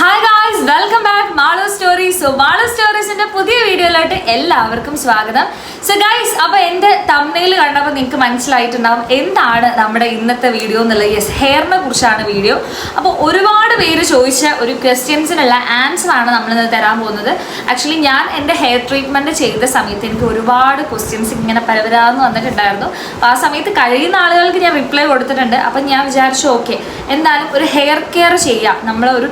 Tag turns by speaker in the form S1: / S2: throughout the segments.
S1: Hi guys. Welcome back Malu stories so Malu സ്റ്റോറീസിന്റെ പുതിയ വീഡിയോയിലോട്ട് എല്ലാവർക്കും സ്വാഗതം. സോ ഗൈസ് അപ്പൊ എന്റെ തമ്മിൽ കണ്ടപ്പോൾ നിങ്ങൾക്ക് മനസ്സിലായിട്ടുണ്ടാവും എന്താണ് നമ്മുടെ ഇന്നത്തെ വീഡിയോ എന്നുള്ളത് യെസ് ഹെയറിനെ കുറിച്ചാണ് വീഡിയോ. അപ്പോൾ ഒരുപാട് പേര് ചോദിച്ച ഒരു ക്വസ്റ്റ്യൻസിനുള്ള ആൻസർ ആണ് നമ്മൾ ഇന്ന് തരാൻ പോകുന്നത്. ആക്ച്വലി ഞാൻ എന്റെ ഹെയർ ട്രീറ്റ്മെന്റ് ചെയ്ത സമയത്ത് എനിക്ക് ഒരുപാട് ക്വസ്റ്റ്യൻസ് ഇങ്ങനെ പരവരാന്ന് വന്നിട്ടുണ്ടായിരുന്നു. അപ്പോൾ ആ സമയത്ത് കഴിയുന്ന ആളുകൾക്ക് ഞാൻ റിപ്ലൈ കൊടുത്തിട്ടുണ്ട്. അപ്പം ഞാൻ വിചാരിച്ചു ഓക്കെ എന്തായാലും ഒരു ഹെയർ കെയർ ചെയ്യാം. നമ്മൾ ഒരു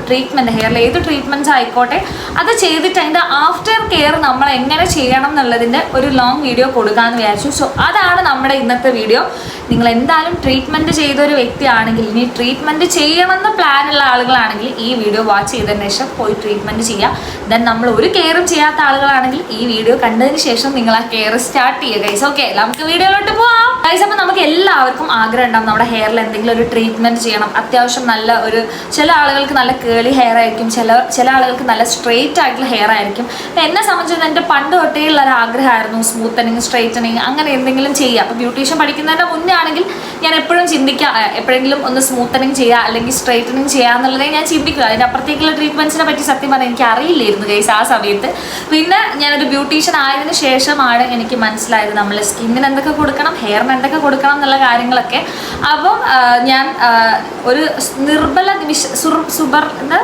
S1: ഹെയറിൽ ഏത് ട്രീറ്റ്മെന്റ്സ് ആയിക്കോട്ടെ. അത് ചെയ്തിട്ട് അതിന്റെ ആഫ്റ്റർ കെയർ നമ്മൾ എങ്ങനെ ചെയ്യണം എന്നുള്ളതിന്റെ ഒരു ലോങ് വീഡിയോ കൊടുക്കാമെന്ന് വിചാരിച്ചു. സോ അതാണ് നമ്മുടെ ഇന്നത്തെ വീഡിയോ നിങ്ങൾ എന്തായാലും ട്രീറ്റ്മെന്റ് ചെയ്ത ഒരു വ്യക്തിയാണെങ്കിൽ ഇനി ട്രീറ്റ്മെന്റ് ചെയ്യണമെന്ന് പ്ലാൻ ഉള്ള ആളുകളാണെങ്കിൽ ഈ വീഡിയോ വാച്ച് ചെയ്തതിന് ശേഷം പോയി ട്രീറ്റ്മെന്റ് ചെയ്യുക ദെൻ നമ്മൾ ഒരു കെയറും ചെയ്യാത്ത ആളുകളാണെങ്കിൽ ഈ വീഡിയോ കണ്ടതിന് ശേഷം നിങ്ങൾ ആ കെയർ സ്റ്റാർട്ട് ചെയ്യുക ഗൈസ് ഓക്കെ നമുക്ക് വീഡിയോയിലോട്ട് പോവാം. ഗൈസ് അപ്പോൾ നമുക്ക് എല്ലാവർക്കും ആഗ്രഹം ഉണ്ടാവും. നമ്മുടെ ഹെയറിൽ എന്തെങ്കിലും ഒരു ട്രീറ്റ്മെന്റ് ചെയ്യണം. അത്യാവശ്യം നല്ല ഒരു ചില ആളുകൾക്ക് നല്ല കേളി ഹെയർ ആയിരിക്കും ചില ചില ആളുകൾക്ക് നല്ല സ്ട്രെയിറ്റ് ആയിട്ടുള്ള ഹെയർ ആയിരിക്കും. അപ്പം എന്നെ സംബന്ധിച്ചത് എന്റെ പണ്ട് തൊട്ടേ ഉള്ള ഒരു ആഗ്രഹമായിരുന്നു സ്മൂത്തനിങ് സ്ട്രെയിറ്റനിങ് അങ്ങനെ എന്തെങ്കിലും ചെയ്യുക. അപ്പോൾ ബ്യൂട്ടീഷ്യൻ പഠിക്കുന്നതിന്റെ മുന്നേ ആണെങ്കിൽ ഞാൻ എപ്പോഴും ചിന്തിക്കുക എപ്പോഴെങ്കിലും ഒന്ന് സ്മൂത്തനിങ് ചെയ്യുക അല്ലെങ്കിൽ സ്ട്രെയിറ്റനിങ് ചെയ്യുക എന്നുള്ളതേ ഞാൻ ചിന്തിക്കുക അതിന്റെ അപ്പുറത്തേക്കുള്ള ട്രീറ്റ്മെന്റ്സിനെ പറ്റി സത്യം പറഞ്ഞാൽ എനിക്ക് അറിയില്ലായിരുന്നു ഗൈസ് ആ സമയത്ത്. പിന്നെ ഞാനൊരു ബ്യൂട്ടീഷ്യൻ ആയതിനു ശേഷമാണ് എനിക്ക് മനസ്സിലായത് നമ്മൾ സ്കിന്നിന് എന്തൊക്കെ കൊടുക്കണം ഹെയറിന് എന്തൊക്കെ കൊടുക്കണം എന്നുള്ള കാര്യങ്ങളൊക്കെ. അപ്പം ഞാൻ ഒരു നിർബല നിമിഷ സുർ- സുബർ എന്താ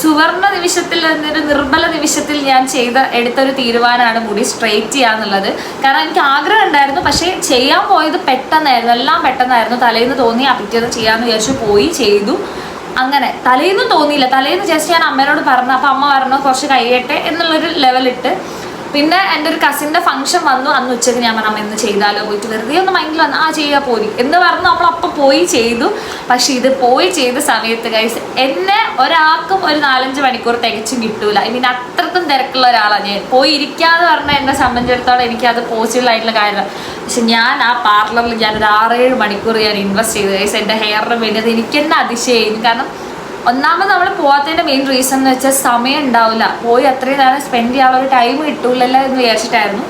S1: സുവർണ നിമിഷത്തിൽ എന്നൊരു നിർബല നിമിഷത്തിൽ ഞാൻ ചെയ്ത എടുത്തൊരു തീരുമാനമാണ് മുടി സ്ട്രെയിറ്റ് ചെയ്യാന്നുള്ളത്. കാരണം എനിക്ക് ആഗ്രഹം ഉണ്ടായിരുന്നു പക്ഷേ ചെയ്യാൻ പോയത് പെട്ടെന്നായിരുന്നു എല്ലാം പെട്ടെന്നായിരുന്നു. തലേന്ന് തോന്നി ആ പിറ്റേന്ന് ചെയ്യാമെന്ന് വിചാരിച്ചു പോയി ചെയ്തു. അങ്ങനെ തലേന്നും തോന്നിയില്ല. തലേന്ന് ജസ്റ്റ് ഞാൻ അമ്മേനോട് പറഞ്ഞു അപ്പം അമ്മ പറഞ്ഞു കുറച്ച് കഴിയട്ടെ എന്നുള്ളൊരു ലെവലിട്ട് പിന്നെ എന്റെ ഒരു കസിന്റെ ഫംഗ്ഷൻ വന്നു. അന്ന് ഉച്ചയ്ക്ക് ഞാൻ പറഞ്ഞു അമ്മ ഇന്ന് ചെയ്താലോ? പോയിട്ട് വെറുതെ ഒന്ന് മൈൻഡിൽ വന്ന് ആ ചെയ്യാ പോയി എന്ന് പറഞ്ഞ് നമ്മൾ അപ്പം പോയി ചെയ്തു. പക്ഷേ ഇത് പോയി ചെയ്ത സമയത്ത് കൈസ് എന്നെ ഒരാൾക്കും ഒരു നാലഞ്ച് മണിക്കൂർ തികച്ചും കിട്ടൂല. ഐ മീൻ തിരക്കുള്ള ഒരാളാണ് ഞാൻ. പോയി ഇരിക്കാന്ന് പറഞ്ഞാൽ എന്നെ സംബന്ധിച്ചിടത്തോളം എനിക്കത് പോസിബിൾ ആയിട്ടുള്ള കാര്യം പക്ഷെ ഞാൻ ആ പാർലറിൽ ഞാൻ ഒരു ആറേഴ് മണിക്കൂർ ഞാൻ ഇൻവെസ്റ്റ് ചെയ്തു. കൈസ് എന്റെ ഹെയറിന് വേണ്ടി അത് എനിക്ക് തന്നെ അതിശയായിരുന്നു കാരണം ഒന്നാമത് നമ്മൾ പോവാത്തതിന്റെ മെയിൻ റീസൺ എന്ന് വെച്ചാൽ സമയം ഉണ്ടാവില്ല. പോയി അത്രയും നേരം സ്പെൻഡ് ചെയ്യാനുള്ള ഒരു ടൈം കിട്ടൂലല്ലോ എന്ന് വിചാരിച്ചിട്ടായിരുന്നു.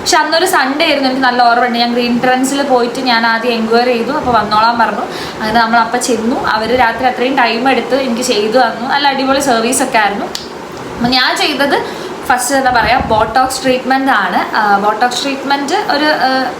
S1: പക്ഷെ അന്നൊരു സൺഡേ ആയിരുന്നു. എനിക്ക് നല്ല ഓർമ്മയുണ്ട്. ഞാൻ ഗ്രീൻ ട്രെൻസിൽ പോയിട്ട് ഞാൻ ആദ്യം എൻക്വയറി ചെയ്തു. അപ്പോൾ വന്നോളാൻ പറഞ്ഞു. അങ്ങനെ നമ്മൾ അപ്പം ചെന്നു. അവർ രാത്രി അത്രയും ടൈം എടുത്ത് എനിക്ക് ചെയ്തു തന്നു. നല്ല അടിപൊളി സർവീസ് ഒക്കെ ആയിരുന്നു. അപ്പം ഞാൻ ചെയ്തത് ഫസ്റ്റ് എന്താ പറയുക ബോട്ടോക്സ് ട്രീറ്റ്മെന്റ് ആണ്. ബോട്ടോക്സ് ട്രീറ്റ്മെന്റ് ഒരു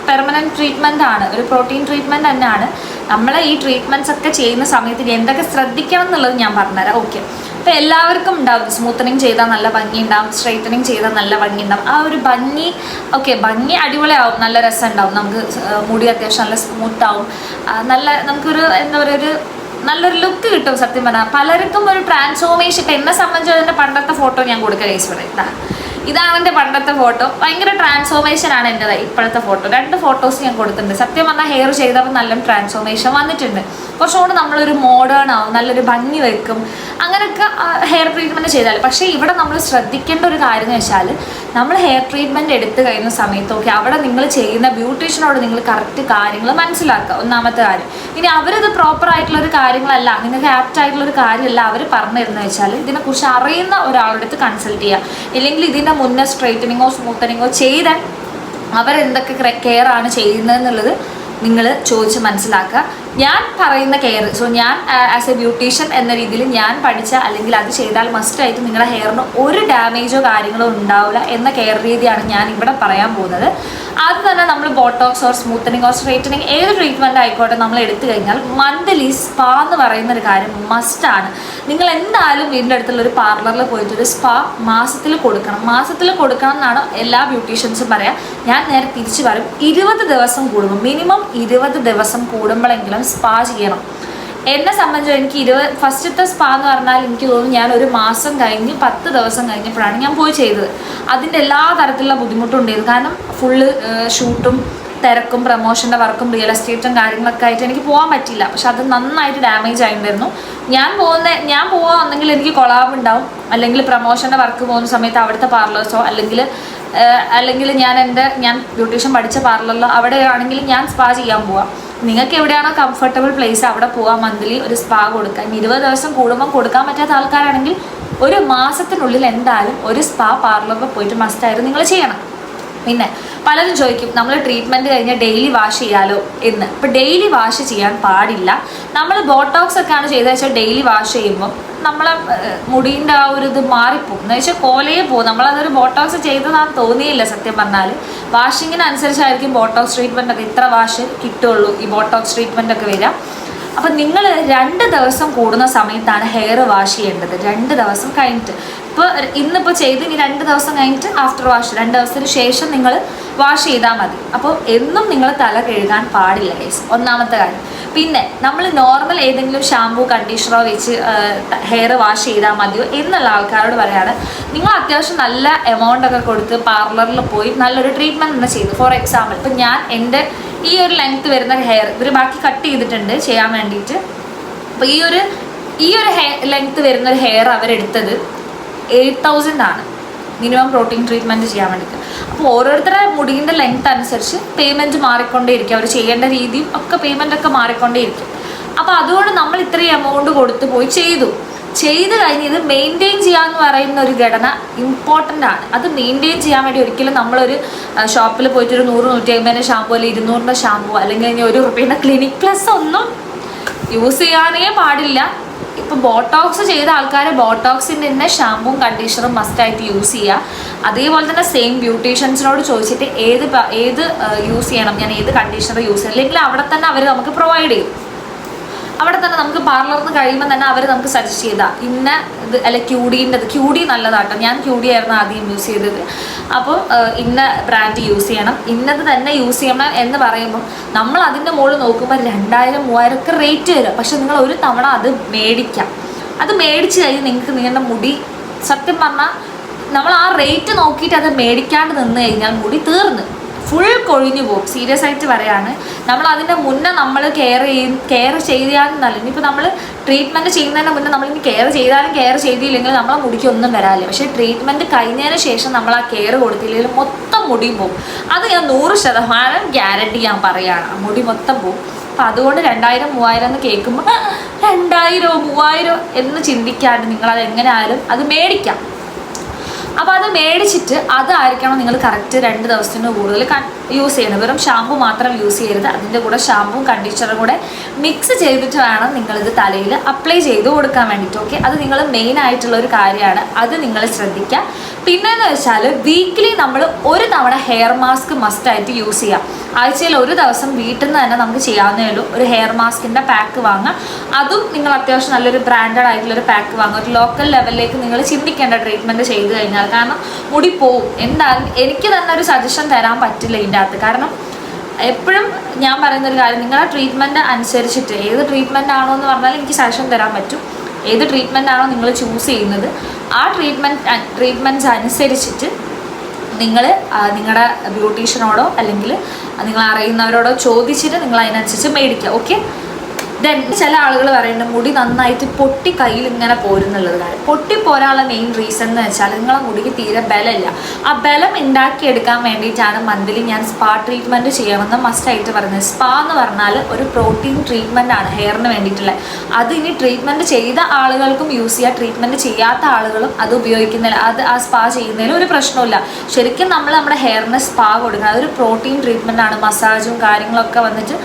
S1: പെർമനന്റ് ട്രീറ്റ്മെന്റ് ആണ്. ഒരു പ്രോട്ടീൻ ട്രീറ്റ്മെന്റ് തന്നെയാണ്. നമ്മൾ ഈ ട്രീറ്റ്മെന്റ്സ് ഒക്കെ ചെയ്യുന്ന സമയത്ത് എന്തൊക്കെ ശ്രദ്ധിക്കണം എന്നുള്ളത് ഞാൻ പറഞ്ഞുതരാം. ഓക്കെ അപ്പോൾ എല്ലാവർക്കും ഉണ്ടാവും. സ്മൂത്തനിങ് ചെയ്താൽ നല്ല ഭംഗി ഉണ്ടാവും സ്ട്രൈറ്റനിങ് ചെയ്താൽ നല്ല ഭംഗി ഉണ്ടാവും ആ ഒരു ഭംഗി ഓക്കെ ഭംഗി അടിപൊളിയാവും. നല്ല രസം ഉണ്ടാവും നമുക്ക് മുടി അത്യാവശ്യം നല്ല സ്മൂത്താവും നല്ല നമുക്കൊരു എന്താ പറയുക ഒരു നല്ലൊരു ലുക്ക് കിട്ടും സത്യം പറഞ്ഞാൽ പലർക്കും ഒരു ട്രാൻസ്ഫോർമേഷൻ ഇപ്പം എന്നെ സംബന്ധിച്ച് എന്റെ പണ്ടത്തെ ഫോട്ടോ ഞാൻ കൊടുക്കുക ഈശ്വരൻ ഇതാണ് എന്റെ പണ്ടത്തെ ഫോട്ടോ. ഭയങ്കര ട്രാൻസ്ഫോർമേഷൻ ആണ് എന്റെത് ഇപ്പോഴത്തെ ഫോട്ടോ. രണ്ട് ഫോട്ടോസ് ഞാൻ കൊടുത്തിട്ടുണ്ട്. സത്യം പറഞ്ഞാൽ ഹെയർ ചെയ്തപ്പോൾ നല്ല ട്രാൻസ്ഫോർമേഷൻ വന്നിട്ടുണ്ട്. കുറച്ചുകൂടെ നമ്മളൊരു മോഡേൺ ആവും നല്ലൊരു ഭംഗി വെക്കും. അങ്ങനെയൊക്കെ ഹെയർ ട്രീറ്റ്മെന്റ് ചെയ്താൽ പക്ഷേ ഇവിടെ നമ്മൾ ശ്രദ്ധിക്കേണ്ട ഒരു കാര്യം എന്ന് വെച്ചാൽ നമ്മൾ ഹെയർ ട്രീറ്റ്മെന്റ് എടുത്തു കഴിയുന്ന സമയത്തൊക്കെ അവിടെ നിങ്ങൾ ചെയ്യുന്ന ബ്യൂട്ടീഷ്യനോട് നിങ്ങൾ കറക്റ്റ് കാര്യങ്ങൾ മനസ്സിലാക്കുക. ഒന്നാമത്തെ കാര്യം. ഇനി അവരത് പ്രോപ്പർ ആയിട്ടുള്ള കാര്യങ്ങളല്ല നിങ്ങൾക്ക് ആപ്റ്റ് ആയിട്ടുള്ള ഒരു കാര്യമല്ല അവർ പറഞ്ഞു തരുന്നത് വെച്ചാൽ ഇതിനെക്കുറിച്ച് അറിയുന്ന ഒരാളുടെ അടുത്ത് കൺസൾട്ട് ചെയ്യുക ഇല്ലെങ്കിൽ ഇതിന്റെ മുന്നേ സ്ട്രൈറ്റനിങ്ങോ സ്മൂത്തനിങ്ങോ ചെയ്താൽ അവരെന്തൊക്കെ കെയർ ആണ് ചെയ്യുന്നതെന്നുള്ളത് നിങ്ങൾ ചോദിച്ച് മനസ്സിലാക്കുക. ഞാൻ പറയുന്ന കെയർ സോ ഞാൻ ആസ് എ ബ്യൂട്ടീഷ്യൻ എന്ന രീതിയിൽ ഞാൻ പഠിച്ച അല്ലെങ്കിൽ അത് ചെയ്താൽ മസ്റ്റ് ആയിട്ട് നിങ്ങളുടെ ഹെയറിന് ഒരു ഡാമേജോ കാര്യങ്ങളോ ഉണ്ടാവില്ല എന്ന കെയർ രീതിയാണ് ഞാൻ ഇവിടെ പറയാൻ പോകുന്നത്. അത് തന്നെ നമ്മൾ botox or smoothening or straightening ഏത് ട്രീറ്റ്മെന്റ് ആയിക്കോട്ടെ നമ്മൾ എടുത്തു കഴിഞ്ഞാൽ മന്ത്ലി സ്പാ എന്ന് പറയുന്ന ഒരു കാര്യം മസ്റ്റാണ് നിങ്ങൾ എന്തായാലും വീടിന്റെ അടുത്തുള്ള ഒരു പാർലറിൽ പോയിട്ട് ഒരു സ്പാ മാസത്തിൽ കൊടുക്കണം. മാസത്തിൽ കൊടുക്കണം എന്നാണ് എല്ലാ ബ്യൂട്ടീഷ്യൻസും പറയാം. ഞാൻ നേരെ തിരിച്ചു പറയും ഇരുപത് ദിവസം കൂടുമ്പോൾ മിനിമം ഇരുപത് ദിവസം കൂടുമ്പോഴെങ്കിലും സ്പാ ചെയ്യണം. എന്നെ സംബന്ധിച്ച് എനിക്ക് ഇരുപത് ഫസ്റ്റത്തെ സ്പാ എന്ന് പറഞ്ഞാൽ എനിക്ക് തോന്നുന്നു ഞാൻ ഒരു മാസം കഴിഞ്ഞ് പത്ത് ദിവസം കഴിഞ്ഞപ്പോഴാണ് ഞാൻ പോയി ചെയ്തത്. അതിന്റെ എല്ലാ തരത്തിലുള്ള ബുദ്ധിമുട്ടും ഉണ്ടായിരുന്നു. കാരണം ഫുള്ള് ഷൂട്ടും തിരക്കും പ്രൊമോഷന്റെ വർക്കും റിയൽ എസ്റ്റേറ്റും കാര്യങ്ങളൊക്കെ ആയിട്ട് എനിക്ക് പോകാൻ പറ്റില്ല പക്ഷെ അത് നന്നായിട്ട് ഡാമേജ് ആയിട്ടുണ്ടായിരുന്നു. ഞാൻ പോകുന്ന ഞാൻ പോകാൻ ഒന്നെങ്കിൽ എനിക്ക് കൊളാബ് ഉണ്ടാവും. അല്ലെങ്കിൽ പ്രൊമോഷന്റെ വർക്ക് പോകുന്ന സമയത്ത് അവിടുത്തെ പാർലേഴ്സോ അല്ലെങ്കിൽ അല്ലെങ്കിൽ ഞാൻ എന്റെ ഞാൻ ബ്യൂട്ടീഷ്യൻ പഠിച്ച പാർലറിലോ അവിടെ ആണെങ്കിൽ ഞാൻ സ്പാ ചെയ്യാൻ പോവാം. നിങ്ങൾക്ക് എവിടെയാണോ കംഫർട്ടബിൾ പ്ലേസ് അവിടെ പോകാം മന്ത്ലി ഒരു സ്പാ കൊടുക്കാൻ ഇരുപത് ദിവസം കൂടുമ്പോൾ കൊടുക്കാൻ പറ്റാത്ത ആൾക്കാരാണെങ്കിൽ ഒരു മാസത്തിനുള്ളിൽ എന്തായാലും ഒരു സ്പാ പാർലറിൽ പോയിട്ട് മസ്റ്റായിരുന്നു നിങ്ങൾ ചെയ്യണം. പിന്നെ പലരും ചോദിക്കും നമ്മൾ ട്രീറ്റ്മെന്റ് കഴിഞ്ഞ് ഡെയിലി വാഷ് ചെയ്യാലോ? എന്ന്. ഇപ്പം ഡെയിലി വാഷ് ചെയ്യാൻ പാടില്ല. നമ്മൾ ബോട്ടോക്സ് ഒക്കെയാണ് ചെയ്തത് വെച്ചാൽ ഡെയിലി വാഷ് ചെയ്യുമ്പോൾ നമ്മളെ മുടീന്റെ ആ ഒരു ഇത് മാറിപ്പോകും. എന്ന് വെച്ചാൽ കോലയെ പോകും. നമ്മളതൊരു ബോട്ടോക്സ് ചെയ്തതാണെന്ന് തോന്നിയില്ല സത്യം പറഞ്ഞാൽ വാഷിങ്ങിനനുസരിച്ചായിരിക്കും ബോട്ടോക്സ് ട്രീറ്റ്മെന്റ് ഒക്കെ ഇത്ര വാഷ് കിട്ടുള്ളൂ. ഈ ബോട്ടോക്സ് ട്രീറ്റ്മെന്റ് ഒക്കെ വരിക. അപ്പം നിങ്ങൾ രണ്ട് ദിവസം കൂടുന്ന സമയത്താണ് ഹെയർ വാഷ് ചെയ്യേണ്ടത്. രണ്ട് ദിവസം കഴിഞ്ഞിട്ട്. ഇപ്പോൾ ഇന്നിപ്പോൾ ചെയ്ത് ഇനി രണ്ട് ദിവസം കഴിഞ്ഞിട്ട് ആഫ്റ്റർ വാഷ് രണ്ട് ദിവസത്തിന് ശേഷം നിങ്ങൾ വാഷ് ചെയ്താൽ മതി. അപ്പോൾ എന്നും നിങ്ങൾ തല കഴുകാൻ പാടില്ല ഗൈസ് ഒന്നാമത്തെ കാര്യം. പിന്നെ നമ്മൾ നോർമൽ ഏതെങ്കിലും ഷാമ്പൂ കണ്ടീഷണറോ വെച്ച് ഹെയർ വാഷ് ചെയ്താൽ മതിയോ എന്നുള്ള ആൾക്കാരോട് പറയാണ് നിങ്ങൾ അത്യാവശ്യം നല്ല എമൗണ്ട് ഒക്കെ കൊടുത്ത് പാർലറിൽ പോയി നല്ലൊരു ട്രീറ്റ്മെന്റ് തന്നെ ചെയ്തു. ഫോർ എക്സാമ്പിൾ ഇപ്പം ഞാൻ എന്റെ ഈ ഒരു ലെങ്ത് വരുന്ന ഹെയർ ഇവർ ബാക്കി കട്ട് ചെയ്തിട്ടുണ്ട് ചെയ്യാൻ വേണ്ടിയിട്ട്. അപ്പോൾ ഈ ഒരു ഈ ഒരു ഹെയർ ലെങ്ത് വരുന്ന ഒരു ഹെയർ അവരെടുത്തത് എയ്റ്റ് തൗസൻഡ് ആണ്. മിനിമം പ്രോട്ടീൻ ട്രീറ്റ്മെന്റ് ചെയ്യാൻ വേണ്ടിയിട്ട്. അപ്പോൾ ഓരോരുത്തരുടെ മുടിയുടെ ലെങ്ത് അനുസരിച്ച് പേയ്മെന്റ് മാറിക്കൊണ്ടേയിരിക്കും. അവർ ചെയ്യേണ്ട രീതിയും ഒക്കെ പേയ്മെന്റ് ഒക്കെ മാറിക്കൊണ്ടേയിരിക്കും. അപ്പോൾ അതുകൊണ്ട് നമ്മൾ ഇത്രയും എമൗണ്ട് കൊടുത്തു പോയി ചെയ്തു. ചെയ്ത് കഴിഞ്ഞ് ഇത് മെയിന്റെയിൻ ചെയ്യാന്ന് പറയുന്ന ഒരു ഘടന ഇമ്പോർട്ടന്റ് ആണ്. അത് മെയിന്റെയിൻ ചെയ്യാൻ വേണ്ടി ഒരിക്കലും നമ്മളൊരു ഷോപ്പിൽ പോയിട്ട് ഒരു നൂറ് നൂറ്റി അമ്പതിന്റെ ഷാമ്പു അല്ലെങ്കിൽ ഇരുന്നൂറിന്റെ ഷാമ്പു അല്ലെങ്കിൽ ഇനി ഒരു റുപ്യേന്റെ ക്ലിനിക് പ്ലസ് ഒന്നും യൂസ് ചെയ്യാനേ പാടില്ല. ഇപ്പോൾ ബോട്ടോക്സ് ചെയ്ത ആൾക്കാർ ബോട്ടോക്സിന്റെ തന്നെ ഷാമ്പും കണ്ടീഷണറും മസ്റ്റായിട്ട് യൂസ് ചെയ്യുക അതേപോലെ തന്നെ സെയിം ബ്യൂട്ടീഷ്യൻസിനോട് ചോദിച്ചിട്ട് ഏത് ഏത് യൂസ് ചെയ്യണം? ഞാൻ ഏത് കണ്ടീഷണർ യൂസ് ചെയ്യണം? അല്ലെങ്കിൽ അവിടെ തന്നെ അവർ നമുക്ക് പ്രൊവൈഡ് ചെയ്യും. അവിടെ തന്നെ നമുക്ക് പാർലറിൽ നിന്ന് കഴിയുമ്പോൾ തന്നെ അവർ നമുക്ക് സജസ്റ്റ് ചെയ്താൽ ഇന്ന ഇത് അല്ല ക്യൂഡീന്റെത് ക്യൂഡി നല്ലതാട്ടോ. ഞാൻ ക്യൂഡി ആയിരുന്നു ആദ്യം യൂസ് ചെയ്തത്. അപ്പോൾ ഇന്ന ബ്രാൻഡ് യൂസ് ചെയ്യണം. ഇന്നത് തന്നെ യൂസ് ചെയ്യണം എന്ന് പറയുമ്പോൾ നമ്മൾ അതിന്റെ മുകളിൽ നോക്കുമ്പോൾ രണ്ടായിരം മൂവായിരം ഒക്കെ റേറ്റ് വരും. പക്ഷെ നിങ്ങൾ ഒരു തവണ അത് മേടിക്കാം. അത് മേടിച്ച് കഴിഞ്ഞ് നിങ്ങൾക്ക് നിങ്ങളുടെ മുടി സത്യം പറഞ്ഞാൽ നമ്മൾ ആ റേറ്റ് നോക്കിയിട്ട് അത് മേടിക്കാണ്ട് നിന്ന് കഴിഞ്ഞാൽ മുടി തീർന്ന്. ഫുൾ കൊഴിഞ്ഞു പോകും. സീരിയസ് ആയിട്ട് പറയാണ്. നമ്മൾ അതിന്റെ മുന്നേ നമ്മൾ കെയർ ചെയ്യും കെയർ ചെയ്താലെന്നല്ല ഇനിയിപ്പോൾ നമ്മൾ ട്രീറ്റ്മെന്റ് ചെയ്യുന്നതിന് മുന്നേ നമ്മൾ ഇനി കെയർ ചെയ്താലും കെയർ ചെയ്തില്ലെങ്കിൽ നമ്മളെ മുടിക്ക് ഒന്നും വരാല്ല പക്ഷേ ട്രീറ്റ്മെന്റ് കഴിഞ്ഞതിന് ശേഷം നമ്മൾ ആ കെയർ കൊടുത്തില്ലെങ്കിൽ മൊത്തം മുടിയും പോകും. അത് ഞാൻ നൂറ് ശതമാനം ഗ്യാരണ്ടി ഞാൻ പറയുകയാണ് മുടി മൊത്തം പോകും. അപ്പം അതുകൊണ്ട് രണ്ടായിരം മൂവായിരം എന്ന് കേൾക്കുമ്പോൾ രണ്ടായിരമോ മൂവായിരമോ എന്ന് ചിന്തിക്കാണ്ട് നിങ്ങളത് എങ്ങനെ ആയാലും അത് മേടിക്കാം. അപ്പോൾ അത് മേടിച്ചിട്ട് അതായിരിക്കണം നിങ്ങൾ കറക്റ്റ് രണ്ട് ദിവസത്തിന് കൂടുതൽ യൂസ് ചെയ്യണം വെറും ഷാമ്പു മാത്രം യൂസ് ചെയ്യരുത്. അതിന്റെ കൂടെ ഷാമ്പും കണ്ടീഷണറും കൂടെ മിക്സ് ചെയ്തിട്ട് വേണം നിങ്ങളിത് തലയിൽ അപ്ലൈ ചെയ്ത് കൊടുക്കാൻ വേണ്ടിയിട്ട്. ഓക്കെ അത് നിങ്ങൾ മെയിൻ ആയിട്ടുള്ള ഒരു കാര്യമാണ്. അത് നിങ്ങൾ ശ്രദ്ധിക്കുക. പിന്നെയെന്ന് വെച്ചാൽ വീക്ക്ലി നമ്മൾ ഒരു തവണ ഹെയർ മാസ്ക് മസ്റ്റായിട്ട് യൂസ് ചെയ്യാം ആഴ്ചയിൽ ഒരു ദിവസം വീട്ടിൽ നിന്ന് തന്നെ നമുക്ക് ചെയ്യാവുന്നേ ഉള്ളൂ. ഒരു ഹെയർ മാസ്കിന്റെ പാക്ക് വാങ്ങാം അതും നിങ്ങൾ അത്യാവശ്യം നല്ലൊരു ബ്രാൻഡഡ് ആയിട്ടുള്ളൊരു പാക്ക് വാങ്ങുക. ഒരു ലോക്കൽ ലെവലിലേക്ക് നിങ്ങൾ ചിന്തിക്കേണ്ട ട്രീറ്റ്മെന്റ് ചെയ്ത് കഴിഞ്ഞാൽ കാരണം മുടി പോവും. എന്തായാലും എനിക്ക് തന്നെ ഒരു സജഷൻ തരാൻ പറ്റില്ല ഇതിന്റെ അകത്ത് കാരണം എപ്പോഴും ഞാൻ പറയുന്ന ഒരു കാര്യം നിങ്ങളുടെ ട്രീറ്റ്മെന്റ് അനുസരിച്ചിട്ട് ഏത് ട്രീറ്റ്മെന്റ് ആണോ എന്ന് പറഞ്ഞാൽ എനിക്ക് സജഷൻ തരാൻ പറ്റും. ഏത് ട്രീറ്റ്മെന്റ് ആണോ നിങ്ങൾ ചൂസ് ചെയ്യുന്നത് ആ ട്രീറ്റ്മെന്റ് ട്രീറ്റ്മെന്റ്സ് അനുസരിച്ചിട്ട് നിങ്ങൾ നിങ്ങളുടെ ബ്യൂട്ടീഷ്യനോടോ അല്ലെങ്കിൽ നിങ്ങൾ അറിയുന്നവരോടോ ചോദിച്ചിട്ട് നിങ്ങൾ അതിനനുസരിച്ച് മേടിക്കുക. ഓക്കെ ദെൻ ചില ആളുകൾ പറയുന്നത് മുടി നന്നായിട്ട് പൊട്ടി കയ്യിൽ ഇങ്ങനെ പോരുന്നുള്ളത് കാര്യം. പൊട്ടി പോരാനുള്ള മെയിൻ റീസൺ എന്ന് വെച്ചാൽ നിങ്ങളെ മുടിക്ക് തീരെ ബലമില്ല. ആ ബലം ഉണ്ടാക്കിയെടുക്കാൻ വേണ്ടിയിട്ടാണ് മന്ത്ലി ഞാൻ സ്പാ ട്രീറ്റ്മെന്റ് ചെയ്യണമെന്ന് മസ്റ്റായിട്ട് പറയുന്നത് സ്പാ എന്ന് പറഞ്ഞാൽ ഒരു പ്രോട്ടീൻ ട്രീറ്റ്മെന്റ് ആണ് ഹെയറിന് വേണ്ടിയിട്ടുള്ള. അത് ഇനി ട്രീറ്റ്മെന്റ് ചെയ്ത ആളുകൾക്കും യൂസ് ചെയ്യുക ട്രീറ്റ്മെന്റ് ചെയ്യാത്ത ആളുകളും അത് ഉപയോഗിക്കുന്നില്ല അത് ആ സ്പാ ചെയ്യുന്നതിൽ ഒരു പ്രശ്നമില്ല ശരിക്കും നമ്മൾ നമ്മുടെ ഹെയറിന് സ്പാ കൊടുക്കുന്നത് അതൊരു പ്രോട്ടീൻ ട്രീറ്റ്മെന്റ് ആണ്. മസാജും കാര്യങ്ങളൊക്കെ വന്നിട്ട്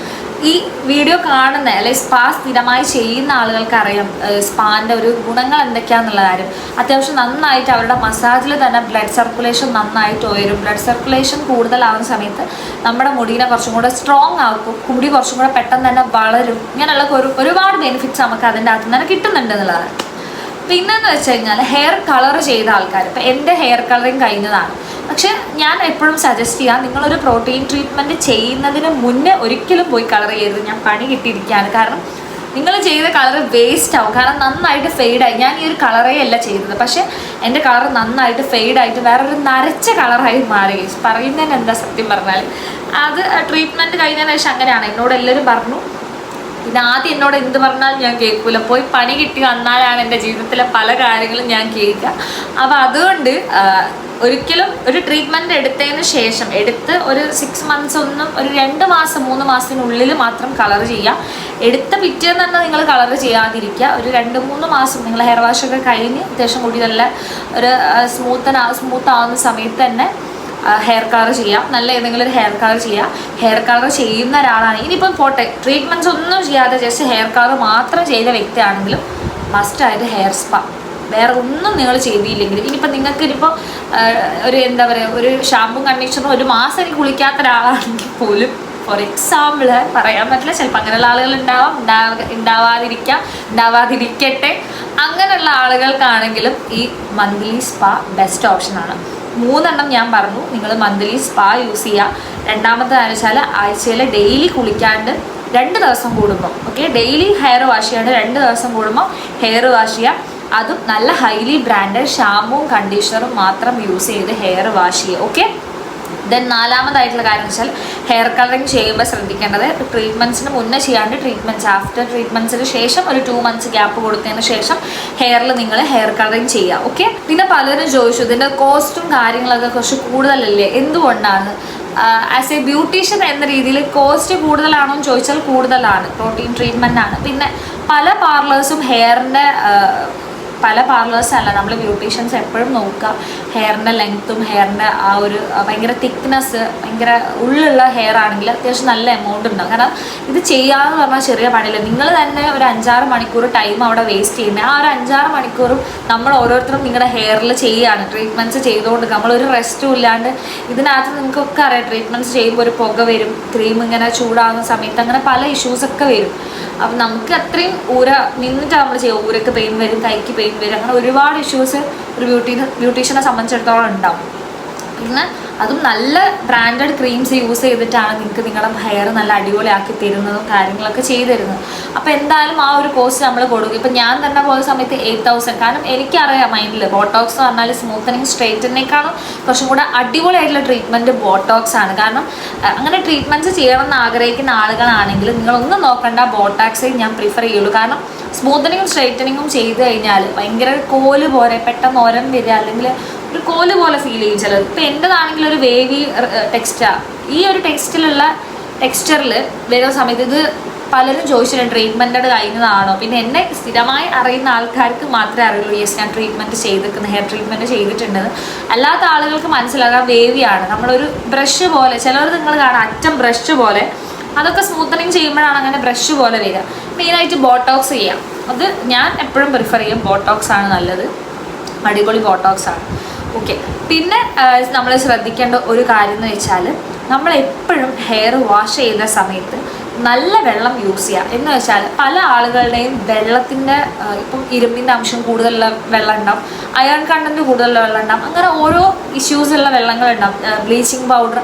S1: ഈ വീഡിയോ കാണുന്ന അല്ലെങ്കിൽ സ്പാ സ്ഥിരമായി ചെയ്യുന്ന ആളുകൾക്ക് അറിയാം സ്പാന്റെ ഒരു ഗുണങ്ങൾ എന്തൊക്കെയാണെന്നുള്ള കാര്യം. അത്യാവശ്യം നന്നായിട്ട് അവരുടെ മസാജിൽ തന്നെ ബ്ലഡ് സർക്കുലേഷൻ നന്നായിട്ട് ഉയരും. ബ്ലഡ് സർക്കുലേഷൻ കൂടുതലാവുന്ന സമയത്ത് നമ്മുടെ മുടീനെ കുറച്ചും കൂടെ സ്ട്രോങ് ആക്കും. മുടി കുറച്ചും കൂടെ പെട്ടെന്ന് തന്നെ വളരും. ഇങ്ങനെയുള്ള ഒരു ഒരുപാട് ബെനിഫിറ്റ്സ് നമുക്ക് അതിന്റെ അകത്ത് നിന്ന് തന്നെ കിട്ടുന്നുണ്ട് എന്നുള്ളതാണ്. പിന്നെന്ന് വെച്ച് കഴിഞ്ഞാൽ ഹെയർ കളർ ചെയ്ത ആൾക്കാർ ഇപ്പം എന്റെ ഹെയർ കളറിങ് കഴിഞ്ഞതാണ്. പക്ഷെ ഞാൻ എപ്പോഴും സജസ്റ്റ് ചെയ്യാം നിങ്ങളൊരു പ്രോട്ടീൻ ട്രീറ്റ്മെന്റ് ചെയ്യുന്നതിന് മുന്നേ ഒരിക്കലും പോയി കളർ ചെയ്യരുത്. ഞാൻ പണി കിട്ടിയിരിക്കുകയാണ്. കാരണം നിങ്ങൾ ചെയ്ത കളർ വേസ്റ്റ് ആവും. കാരണം നന്നായിട്ട് ഫെയ്ഡായി ഞാൻ ഈ ഒരു കളറേ അല്ല ചെയ്തത്. പക്ഷേ എന്റെ കളർ നന്നായിട്ട് ഫെയ്ഡായിട്ട് വേറൊരു നരച്ച കളറായി മാറി. പറയുന്നതിന് എന്താ സത്യം പറഞ്ഞാൽ? അത് ട്രീറ്റ്മെന്റ് കഴിഞ്ഞതിന് ശേഷം അങ്ങനെയാണ്. എന്നോട് എല്ലാവരും പറഞ്ഞു പിന്നെ ആദ്യം എന്നോട് എന്ത് പറഞ്ഞാലും ഞാൻ കേൾക്കൂല. പോയി പണി കിട്ടി വന്നാലാണ് എന്റെ ജീവിതത്തിലെ പല കാര്യങ്ങളും ഞാൻ കേൾക്കുക. അപ്പോൾ അതുകൊണ്ട് ഒരിക്കലും ഒരു ട്രീറ്റ്മെന്റ് എടുത്തതിന് ശേഷം എടുത്ത് ഒരു സിക്സ് മന്ത്സ് ഒന്നും ഒരു രണ്ട് മാസം മൂന്ന് മാസത്തിനുള്ളിൽ മാത്രം കളർ ചെയ്യുക. എടുത്ത പിറ്റേന്ന് തന്നെ നിങ്ങൾ കളർ ചെയ്യാതിരിക്കുക. ഒരു രണ്ട് മൂന്ന് മാസം നിങ്ങൾ ഹെയർ വാഷ് ഒക്കെ കഴിഞ്ഞ് അത്യാവശ്യം കൂടി നല്ല ഒരു സ്മൂത്തനാ സ്മൂത്ത് ആവുന്ന സമയത്ത് തന്നെ ഹെയർ കളർ ചെയ്യാം നല്ല ഏതെങ്കിലും ഒരു ഹെയർ കളർ ചെയ്യാം ഹെയർ കളർ ചെയ്യുന്ന ഒരാളാണ്. ഇനിയിപ്പം പോട്ടെ. ട്രീറ്റ്മെന്റ്സ് ഒന്നും ചെയ്യാതെ ജസ്റ്റ് ഹെയർ കളർ മാത്രം ചെയ്ത വ്യക്തിയാണെങ്കിലും മസ്റ്റായിട്ട് ഹെയർ സ്പാ വേറെ ഒന്നും നിങ്ങൾ ചെയ്തില്ലെങ്കിൽ ഇനിയിപ്പോൾ നിങ്ങൾക്ക് ഇനിയിപ്പോൾ ഒരു എന്താ പറയുക ഒരു ഷാമ്പും കണ്ടീഷണറും ഒരു മാസം എനിക്ക് കുളിക്കാത്ത ഒരാളാണെങ്കിൽ പോലും ഫോർ എക്സാമ്പിൾ പറയാൻ പറ്റില്ല ചിലപ്പോൾ അങ്ങനെയുള്ള ആളുകൾ ഉണ്ടാവാം ഉണ്ടാവുക ഉണ്ടാവാതിരിക്കാം ഉണ്ടാവാതിരിക്കട്ടെ. അങ്ങനെയുള്ള ആളുകൾക്കാണെങ്കിലും ഈ മന്ത്ലി സ്പാ ബെസ്റ്റ് ഓപ്ഷനാണ് മൂന്നെണ്ണം ഞാൻ പറഞ്ഞു നിങ്ങൾ മന്ത്ലി സ്പാ യൂസ് ചെയ്യുക രണ്ടാമത്തെ വെച്ചാൽ ആഴ്ചയിൽ ഡെയിലി കുളിക്കാണ്ട് രണ്ട് ദിവസം കൂടുമ്പോൾ ഓക്കെ ഡെയിലി ഹെയർ വാഷ് ചെയ്യാണ്ട് രണ്ട് ദിവസം കൂടുമ്പോൾ ഹെയർ വാഷ് ചെയ്യുക അതും നല്ല ഹൈലി ബ്രാൻഡഡ് ഷാമ്പുവും കണ്ടീഷണറും മാത്രം യൂസ് ചെയ്ത് ഹെയർ വാഷ് ചെയ്യുക ഓക്കെ ദെൻ നാലാമതായിട്ടുള്ള കാര്യം വെച്ചാൽ ഹെയർ കളറിങ് ചെയ്യുമ്പോൾ ശ്രദ്ധിക്കേണ്ടത് ട്രീറ്റ്മെന്റ്സിന് മുന്നേ ചെയ്യാണ്ട് ട്രീറ്റ്മെന്റ്സ് ആഫ്റ്റർ ട്രീറ്റ്മെന്റ്സിന് ശേഷം ഒരു ടു മന്ത്സ് ഗ്യാപ്പ് കൊടുത്തതിന് ശേഷം ഹെയറിൽ നിങ്ങൾ ഹെയർ കളറിങ് ചെയ്യുക ഓക്കെ പിന്നെ പലരും ചോദിച്ചു ഇതിന്റെ കോസ്റ്റും കാര്യങ്ങളൊക്കെ കുറച്ച് കൂടുതലല്ലേ? എന്തുകൊണ്ടാണ്? ആസ് എ ബ്യൂട്ടീഷ്യൻ എന്ന രീതിയിൽ കോസ്റ്റ് കൂടുതലാണോ എന്ന് ചോദിച്ചാൽ കൂടുതലാണ് പ്രോട്ടീൻ ട്രീറ്റ്മെന്റാണ് പിന്നെ പല പാർലേഴ്സും ഹെയറിന്റെ പല പാർലേഴ്സല്ല നമ്മൾ ബ്യൂട്ടീഷ്യൻസ് എപ്പോഴും നോക്കുക. ഹെയറിന്റെ ലെങ്ത്തും ഹെയറിന്റെ ആ ഒരു ഭയങ്കര തിക്നെസ് ഭയങ്കര ഉള്ളുള്ള ഹെയർ ആണെങ്കിൽ അത്യാവശ്യം നല്ല എമൗണ്ട് ഉണ്ടാവും. കാരണം ഇത് ചെയ്യാമെന്ന് പറഞ്ഞാൽ ചെറിയ പണിയില്ല. നിങ്ങൾ തന്നെ ഒരു അഞ്ചാറ് മണിക്കൂർ ടൈം അവിടെ വേസ്റ്റ് ചെയ്യുന്നത് ആ ഒരു അഞ്ചാറ് മണിക്കൂറും നമ്മൾ ഓരോരുത്തരും നിങ്ങളുടെ ഹെയറിൽ ചെയ്യുകയാണ്. ട്രീറ്റ്മെന്റ്സ് ചെയ്തുകൊണ്ട് നമ്മളൊരു റെസ്റ്റും ഇല്ലാണ്ട് ഇതിനകത്ത് നിങ്ങൾക്കൊക്കെ അറിയാം ട്രീറ്റ്മെന്റ്സ് ചെയ്യുമ്പോൾ ഒരു പുക വരും ക്രീം ഇങ്ങനെ ചൂടാകുന്ന സമയത്ത് അങ്ങനെ പല ഇഷ്യൂസൊക്കെ വരും. അപ്പം നമുക്ക് അത്രയും ഊര നിന്നിട്ട് നമ്മൾ ചെയ്യുക. ഊരക്ക് പെയിൻ വരും കൈക്ക് പെയിൻ വരും അങ്ങനെ ഒരുപാട് ഇഷ്യൂസ് ഒരു ബ്യൂട്ടി ബ്യൂട്ടീഷ്യനെ സംബന്ധിച്ചിടത്തോളം ഉണ്ടാവും. പിന്നെ അതും നല്ല ബ്രാൻഡഡ് ക്രീംസ് യൂസ് ചെയ്തിട്ടാണ് നിങ്ങൾക്ക് നിങ്ങളുടെ ഹെയർ നല്ല അടിപൊളിയാക്കി തരുന്നതും കാര്യങ്ങളൊക്കെ ചെയ്തു തരുന്നത്. അപ്പോൾ എന്തായാലും ആ ഒരു കോസ്റ്റ് നമ്മൾ കൊടുക്കും. ഇപ്പം ഞാൻ തന്നെ പോയ സമയത്ത് എയ്റ്റ് തൗസൻഡ് കാരണം എനിക്കറിയാം മൈൻഡിൽ ബോട്ടോക്സ് എന്ന് പറഞ്ഞാൽ സ്മൂത്തനിങ് സ്ട്രേറ്റനിനേക്കാളും കുറച്ചും കൂടെ അടിപൊളിയായിട്ടുള്ള ട്രീറ്റ്മെന്റ് ബോട്ടോക്സ് ആണ്. കാരണം അങ്ങനെ ട്രീറ്റ്മെന്റ്സ് ചെയ്യണമെന്ന് ആഗ്രഹിക്കുന്ന ആളുകളാണെങ്കിൽ നിങ്ങളൊന്നും നോക്കണ്ട ബോട്ടാക്സേ ഞാൻ പ്രിഫർ ചെയ്യുള്ളൂ. കാരണം സ്മൂത്തനിങ്ങും സ്ട്രൈറ്റനിങ്ങും ചെയ്ത് കഴിഞ്ഞാൽ ഭയങ്കര കോൽ പോലെ പെട്ടെന്ന് ഓരം വരിക. അല്ലെങ്കിൽ ഒരു കോൽ പോലെ ഫീൽ ചെയ്യും ചിലത്. ഇപ്പം എന്റെതാണെങ്കിൽ ഒരു വേവി ടെക്സ്റ്റാ ഈ ഒരു ടെക്സ്റ്റിലുള്ള ടെക്സ്ചറിൽ വരുന്ന സമയത്ത് ഇത് പലരും ചോദിച്ചിട്ടുണ്ട് ട്രീറ്റ്മെന്റഡ് കഴിഞ്ഞതാണോ? പിന്നെ എന്നെ സ്ഥിരമായി അറിയുന്ന ആൾക്കാർക്ക് മാത്രമേ അറിയുള്ളൂ യെസ് ഞാൻ ട്രീറ്റ്മെന്റ് ചെയ്തിരിക്കുന്ന ഹെയർ ട്രീറ്റ്മെന്റ് ചെയ്തിട്ടുണ്ടെന്ന്. അല്ലാത്ത ആളുകൾക്ക് മനസ്സിലാകാം വേവിയാണ് നമ്മളൊരു ബ്രഷ് പോലെ ചിലർ നിങ്ങൾ കാണാം അറ്റം ബ്രഷ് പോലെ അതൊക്കെ സ്മൂത്തനിങ് ചെയ്യുമ്പോഴാണ് അങ്ങനെ ബ്രഷ് പോലെ വരിക. മെയിനായിട്ട് ബോട്ടോക്സ് ചെയ്യാം. അത് ഞാൻ എപ്പോഴും പ്രിഫർ ചെയ്യും. ബോട്ടോക്സ് ആണ് നല്ലത്. അടിപൊളി ബോട്ടോക്സ് ആണ്. ഓക്കെ പിന്നെ നമ്മൾ ശ്രദ്ധിക്കേണ്ട ഒരു കാര്യം എന്ന് വെച്ചാൽ നമ്മൾ എപ്പോഴും ഹെയർ വാഷ് ചെയ്യുന്ന സമയത്ത് നല്ല വെള്ളം യൂസ് ചെയ്യുക എന്ന് വെച്ചാൽ പല ആളുകളുടെയും വെള്ളത്തിന്റെ ഇപ്പം ഇരുമ്പിന്റെ അംശം കൂടുതലുള്ള വെള്ളം ഉണ്ടാവും അയൺ കണ്ടന്റ് കൂടുതലുള്ള വെള്ളം ഉണ്ടാവും അങ്ങനെ ഓരോ ഇഷ്യൂസ് ഉള്ള വെള്ളങ്ങളുണ്ടാവും ബ്ലീച്ചിങ് പൗഡർ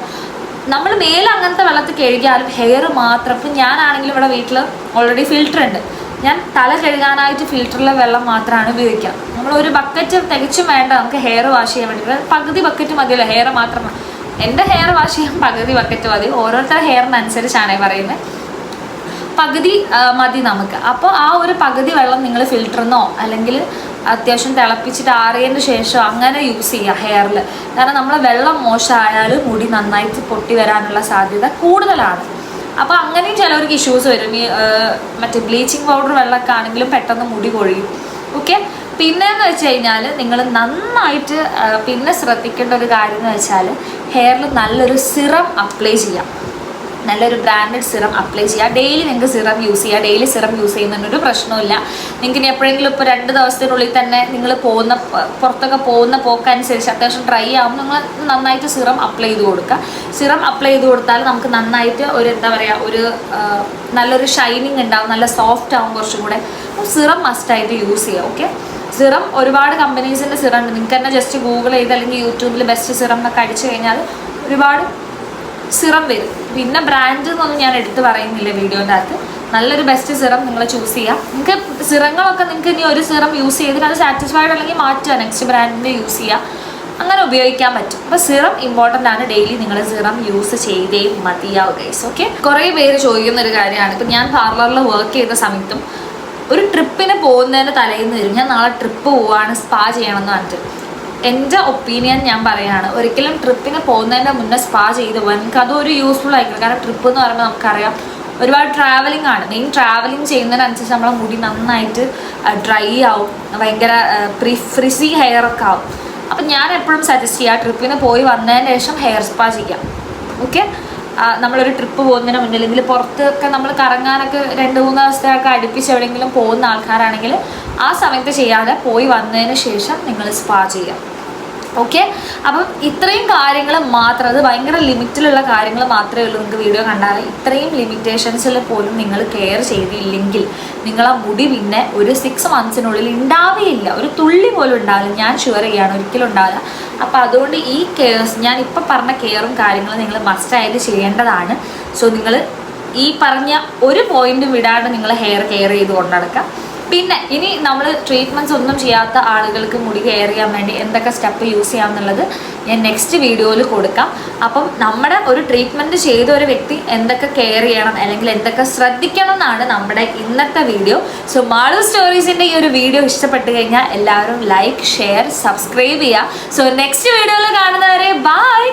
S1: നമ്മൾ മേലെ അങ്ങനത്തെ വെള്ളത്തിൽ കഴുകിയാലും ഹെയർ മാത്രം. ഇപ്പം ഞാനാണെങ്കിലും ഇവിടെ വീട്ടിൽ ഓൾറെഡി ഫിൽറ്റർ ഉണ്ട്. ഞാൻ തല കഴുകാനായിട്ട് ഫിൽറ്ററിലെ വെള്ളം മാത്രമാണ് ഉപയോഗിക്കുക നമ്മൾ ഒരു ബക്കറ്റ് തികച്ചും വേണ്ട നമുക്ക് ഹെയർ വാഷ് ചെയ്യാൻ വേണ്ടി പകുതി ബക്കറ്റ് മതിയല്ലോ ഹെയർ മാത്രം എന്റെ ഹെയർ വാഷ് ചെയ്യാൻ പകുതി ബക്കറ്റ് മതി. ഓരോരുത്തരുടെ ഹെയറിനനുസരിച്ചാണ് പറയുന്നത് പകുതി മതി നമുക്ക്. അപ്പോൾ ആ ഒരു പകുതി വെള്ളം നിങ്ങൾ ഫിൽറ്ററിന്നോ അല്ലെങ്കിൽ അത്യാവശ്യം തിളപ്പിച്ചിട്ട് ആറിയതിന് ശേഷം അങ്ങനെ യൂസ് ചെയ്യുക ഹെയറിൽ കാരണം നമ്മൾ വെള്ളം മോശമായാൽ മുടി നന്നായിട്ട് പൊട്ടി വരാനുള്ള സാധ്യത കൂടുതലാണ്. അപ്പോൾ അങ്ങനെയും ചിലവർക്ക് ഇഷ്യൂസ് വരും. ഈ മറ്റേ ബ്ലീച്ചിങ് പൗഡർ വെള്ളമൊക്കെ ആണെങ്കിലും പെട്ടെന്ന് മുടി കൊഴിയും. ഓക്കെ പിന്നെന്ന് വെച്ച് കഴിഞ്ഞാൽ നിങ്ങൾ നന്നായിട്ട് പിന്നെ ശ്രദ്ധിക്കേണ്ട ഒരു കാര്യം എന്ന് വെച്ചാൽ ഹെയറിൽ നല്ലൊരു സിറം അപ്ലൈ ചെയ്യാം. നല്ലൊരു ബ്രാൻഡഡ് സിറം അപ്ലൈ ചെയ്യുക ഡെയിലി നിങ്ങൾക്ക് സിറം യൂസ് ചെയ്യുക ഡെയിലി സിറം യൂസ് ചെയ്യുന്നതിനൊരു പ്രശ്നമില്ല നിങ്ങൾക്ക് ഇനി എപ്പോഴെങ്കിലും ഇപ്പോൾ രണ്ട് ദിവസത്തിനുള്ളിൽ തന്നെ നിങ്ങൾ പോകുന്ന പുറത്തൊക്കെ പോകുന്ന പോക്കനുസരിച്ച് അത്യാവശ്യം ഡ്രൈ ആകുമ്പോൾ നിങ്ങൾ നന്നായിട്ട് സിറം അപ്ലൈ ചെയ്ത് കൊടുക്കുക. സിറം അപ്ലൈ ചെയ്ത് കൊടുത്താൽ നമുക്ക് നന്നായിട്ട് ഒരു എന്താ പറയുക ഒരു നല്ലൊരു ഷൈനിങ് ഉണ്ടാവും. നല്ല സോഫ്റ്റ് ആവും കുറച്ചും കൂടെ. സിറം മസ്റ്റായിട്ട് യൂസ് ചെയ്യുക ഓക്കെ സിറം ഒരുപാട് കമ്പനീസിന്റെ സിറം ഉണ്ട്. നിങ്ങൾക്ക് തന്നെ ജസ്റ്റ് ഗൂഗിൾ ചെയ്ത് അല്ലെങ്കിൽ യൂട്യൂബിൽ ബെസ്റ്റ് സിറം എന്നൊക്കെ അടിച്ചു കഴിഞ്ഞാൽ ഒരുപാട് സിറം വരും. പിന്നെ ബ്രാൻഡ് എന്നൊന്നും ഞാൻ എടുത്ത് പറയുന്നില്ല വീഡിയോന്റെ അകത്ത്. നല്ലൊരു ബെസ്റ്റ് സിറം നിങ്ങൾ ചൂസ് ചെയ്യുക നിങ്ങൾക്ക് സിറങ്ങളൊക്കെ നിങ്ങൾക്ക് ഇനി ഒരു സിറം യൂസ് ചെയ്തിട്ട് അത് സാറ്റിസ്ഫൈഡ് അല്ലെങ്കിൽ മാറ്റുക നെക്സ്റ്റ് ബ്രാൻഡിന്റെ യൂസ് ചെയ്യുക. അങ്ങനെ ഉപയോഗിക്കാൻ പറ്റും. അപ്പോൾ സിറം ഇമ്പോർട്ടന്റ് ആണ്. ഡെയിലി നിങ്ങൾ സിറം യൂസ് ചെയ്തേ മതിയാവുക ഗൈസ് ഓക്കെ കുറേ പേര് ചോദിക്കുന്ന ഒരു കാര്യമാണ്. ഇപ്പം ഞാൻ പാർലറിൽ വർക്ക് ചെയ്ത സമയത്തും ഒരു ട്രിപ്പിന് പോകുന്നതിന്റെ തലേന്ന് വരും. ഞാൻ നാളെ ട്രിപ്പ് പോവാണ് സ്പാ ചെയ്യണമെന്ന് പറഞ്ഞിട്ട്. എന്റെ ഒപ്പീനിയൻ ഞാൻ പറയുകയാണ് ഒരിക്കലും ട്രിപ്പിന് പോകുന്നതിന്റെ മുന്നേ സ്പാ ചെയ്ത് പോകാൻ. നിങ്ങൾക്ക് അതൊരു യൂസ്ഫുൾ ആയിരിക്കും കാരണം ട്രിപ്പ് എന്ന് പറയുമ്പോൾ നമുക്കറിയാം ഒരുപാട് ട്രാവലിംഗ് ആണ്. മെയിൻ ട്രാവലിംഗ് ചെയ്യുന്നതിനനുസരിച്ച് നമ്മളെ മുടി നന്നായിട്ട് ഡ്രൈ ആവും. ഭയങ്കര പ്രി ഫ്രിസി ഹെയർ ഒക്കെ ആവും. അപ്പം ഞാൻ എപ്പോഴും സജസ്റ്റ് ചെയ്യാം ട്രിപ്പിന് പോയി വന്നതിന് ശേഷം ഹെയർ സ്പാ ചെയ്യാം. ഓക്കെ നമ്മളൊരു ട്രിപ്പ് പോകുന്നതിന് മുന്നിൽ അല്ലെങ്കിൽ പുറത്തൊക്കെ നമ്മൾ കറങ്ങാനൊക്കെ രണ്ട് മൂന്ന് ദിവസത്തെയൊക്കെ അടുപ്പിച്ച് എവിടെയെങ്കിലും പോകുന്ന ആൾക്കാരാണെങ്കിൽ ആ സമയത്ത് ചെയ്യാതെ പോയി വന്നതിന് ശേഷം നിങ്ങൾ സ്പാ ചെയ്യാം. ഓക്കെ അപ്പം ഇത്രയും കാര്യങ്ങൾ മാത്രം അത് ഭയങ്കര ലിമിറ്റിലുള്ള കാര്യങ്ങൾ മാത്രമേ ഉള്ളൂ നിങ്ങൾക്ക് വീഡിയോ കണ്ടാൽ ഇത്രയും ലിമിറ്റേഷൻസിൽ പോലും നിങ്ങൾ കെയർ ചെയ്തില്ലെങ്കിൽ നിങ്ങളെ മുടി പിന്നെ ഒരു സിക്സ് മന്ത്സിനുള്ളിൽ ഉണ്ടാവുകയില്ല ഒരു തുള്ളി പോലും ഉണ്ടാവില്ല. ഞാൻ ഷുവർ ചെയ്യാണ് ഒരിക്കലും ഉണ്ടാവില്ല. അപ്പോൾ അതുകൊണ്ട് ഈ കെയർസ് ഞാൻ ഇപ്പം പറഞ്ഞ കെയറും കാര്യങ്ങളും നിങ്ങൾ മസ്റ്റായിട്ട് ചെയ്യേണ്ടതാണ്. സോ നിങ്ങൾ ഈ പറഞ്ഞ ഒരു പോയിന്റും വിടാണ്ട് നിങ്ങൾ ഹെയർ കെയർ ചെയ്ത് കൊണ്ടുനടക്കാം പിന്നെ ഇനി നമ്മൾ ട്രീറ്റ്മെന്റ്സ് ഒന്നും ചെയ്യാത്ത ആളുകൾക്ക് മുടി കെയർ ചെയ്യാൻ വേണ്ടി എന്തൊക്കെ സ്റ്റെപ്പ് യൂസ് ചെയ്യാം എന്നുള്ളത് ഞാൻ നെക്സ്റ്റ് വീഡിയോയിൽ കൊടുക്കാം. അപ്പം നമ്മുടെ ഒരു ട്രീറ്റ്മെന്റ് ചെയ്ത ഒരു വ്യക്തി എന്തൊക്കെ കെയർ ചെയ്യണം അല്ലെങ്കിൽ എന്തൊക്കെ ശ്രദ്ധിക്കണം എന്നാണ് നമ്മുടെ ഇന്നത്തെ വീഡിയോ സോ മാളു സ്റ്റോറീസിന്റെ ഈ ഒരു വീഡിയോ ഇഷ്ടപ്പെട്ട് കഴിഞ്ഞാൽ എല്ലാവരും ലൈക്ക് ഷെയർ സബ്സ്ക്രൈബ് ചെയ്യുക. സോ നെക്സ്റ്റ് വീഡിയോയിൽ കാണുന്നവരെ ബൈ